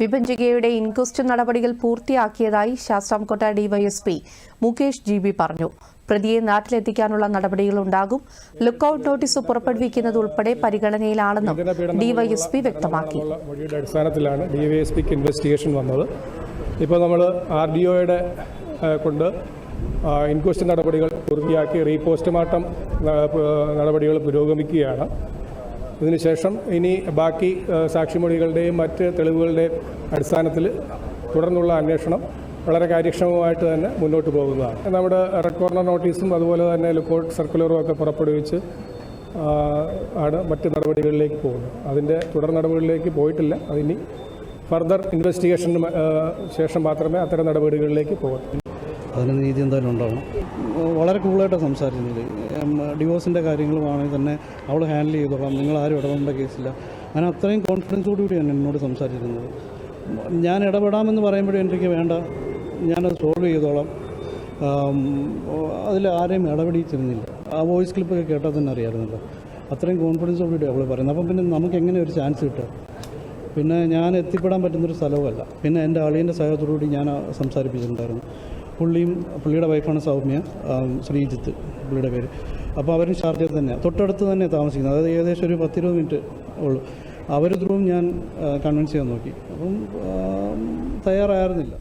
വിഭജികയുടെ inquest നടപടികൾ പൂർത്തിയാക്കിയതായി Sasthamcotta DYSP Mukesh G B പറഞ്ഞു. പ്രതിയെ നാട്ടിലെത്തിക്കാനുള്ള നടപടികളുണ്ടാകും ലുക്കൌട്ട് നോട്ടീസ് പുറപ്പെടുവിക്കുന്നത് ഉൾപ്പെടെ പരിഗണനയിലാണെന്നും ഡിവൈഎസ്പി വ്യക്തമാക്കി. അടിസ്ഥാനത്തിലാണ് ഡിവൈഎസ്പിക്ക് ഇൻവെസ്റ്റിഗേഷൻ വന്നത്. ഇപ്പോൾ നമ്മൾ ആർ ഡി ഒയുടെ കൊണ്ട് ഇൻക്വസ്റ്റ് നടപടികൾ പൂർത്തിയാക്കി റീപോസ്റ്റ്മോർട്ടം നടപടികൾ പുരോഗമിക്കുകയാണ്. ഇതിനുശേഷം ഇനി ബാക്കി സാക്ഷിമൊഴികളുടെയും മറ്റ് തെളിവുകളുടെയും അടിസ്ഥാനത്തിൽ തുടർന്നുള്ള അന്വേഷണം വളരെ കാര്യക്ഷമമായിട്ട് തന്നെ മുന്നോട്ട് പോകുന്നതാണ്. നമ്മുടെ റെഡ് കോർണർ നോട്ടീസും അതുപോലെ തന്നെ ലുക്കൗട്ട് സർക്കുലറും ഒക്കെ പുറപ്പെടുവിച്ച് ആണ് മറ്റ് നടപടികളിലേക്ക് പോകുന്നത്. അതിന്റെ തുടർ നടപടികളിലേക്ക് പോയിട്ടില്ല. അതിനി ഫർദർ ഇൻവെസ്റ്റിഗേഷന് ശേഷം മാത്രമേ അത്തരം നടപടികളിലേക്ക് പോകൂ. അതിന് നീതി എന്തായാലും ഉണ്ടാവണം. വളരെ കൂളായിട്ടാണ് സംസാരിക്കുന്നത് ഡിവോഴ്സിന്റെ കാര്യങ്ങളുമാണെങ്കിൽ തന്നെ അവൾ ഹാൻഡിൽ ചെയ്തോളാം നിങ്ങൾ ആരും ഇടപെടേണ്ട കേസില്ല. അങ്ങനെ അത്രയും കോൺഫിഡൻസോടു കൂടിയാണ് എന്നോട് സംസാരിച്ചിരുന്നത്. ഞാൻ ഇടപെടാമെന്ന് പറയുമ്പോഴും എനിക്ക് വേണ്ട. ഞാനത് സോൾവ് ചെയ്തോളാം. അതിൽ ആരെയും ഇടപെടിച്ചിരുന്നില്ല. ആ വോയിസ് ക്ലിപ്പൊക്കെ കേട്ടാൽ തന്നെ അറിയാമായിരുന്നല്ലോ. അത്രയും കോൺഫിഡൻസോടുകൂടി അവൾ പറയുന്നത്. അപ്പം പിന്നെ നമുക്ക് എങ്ങനെ ഒരു ചാൻസ് കിട്ടുക? പിന്നെ ഞാൻ എത്തിപ്പെടാൻ പറ്റുന്നൊരു സ്ഥലവുമല്ല. പിന്നെ എന്റെ അളിയന്റെ സഹായത്തോടുകൂടി ഞാൻ സംസാരിപ്പിച്ചിട്ടുണ്ടായിരുന്നു. പുള്ളിയും പുള്ളിയുടെ വൈഫാണ് സൗമ്യ ശ്രീജിത്ത് പുള്ളിയുടെ പേര്. അപ്പോൾ അവരും ഷാർജയിൽ തന്നെയാണ് തൊട്ടടുത്ത് തന്നെ താമസിക്കുന്നത്. അതായത് ഏകദേശം ഒരു പത്തിരുപത് മിനിറ്റ് ഉള്ളൂ. അവർ ത്രൂവും ഞാൻ കൺവിൻസ് ചെയ്യാൻ നോക്കി. അപ്പം തയ്യാറായിരുന്നില്ല.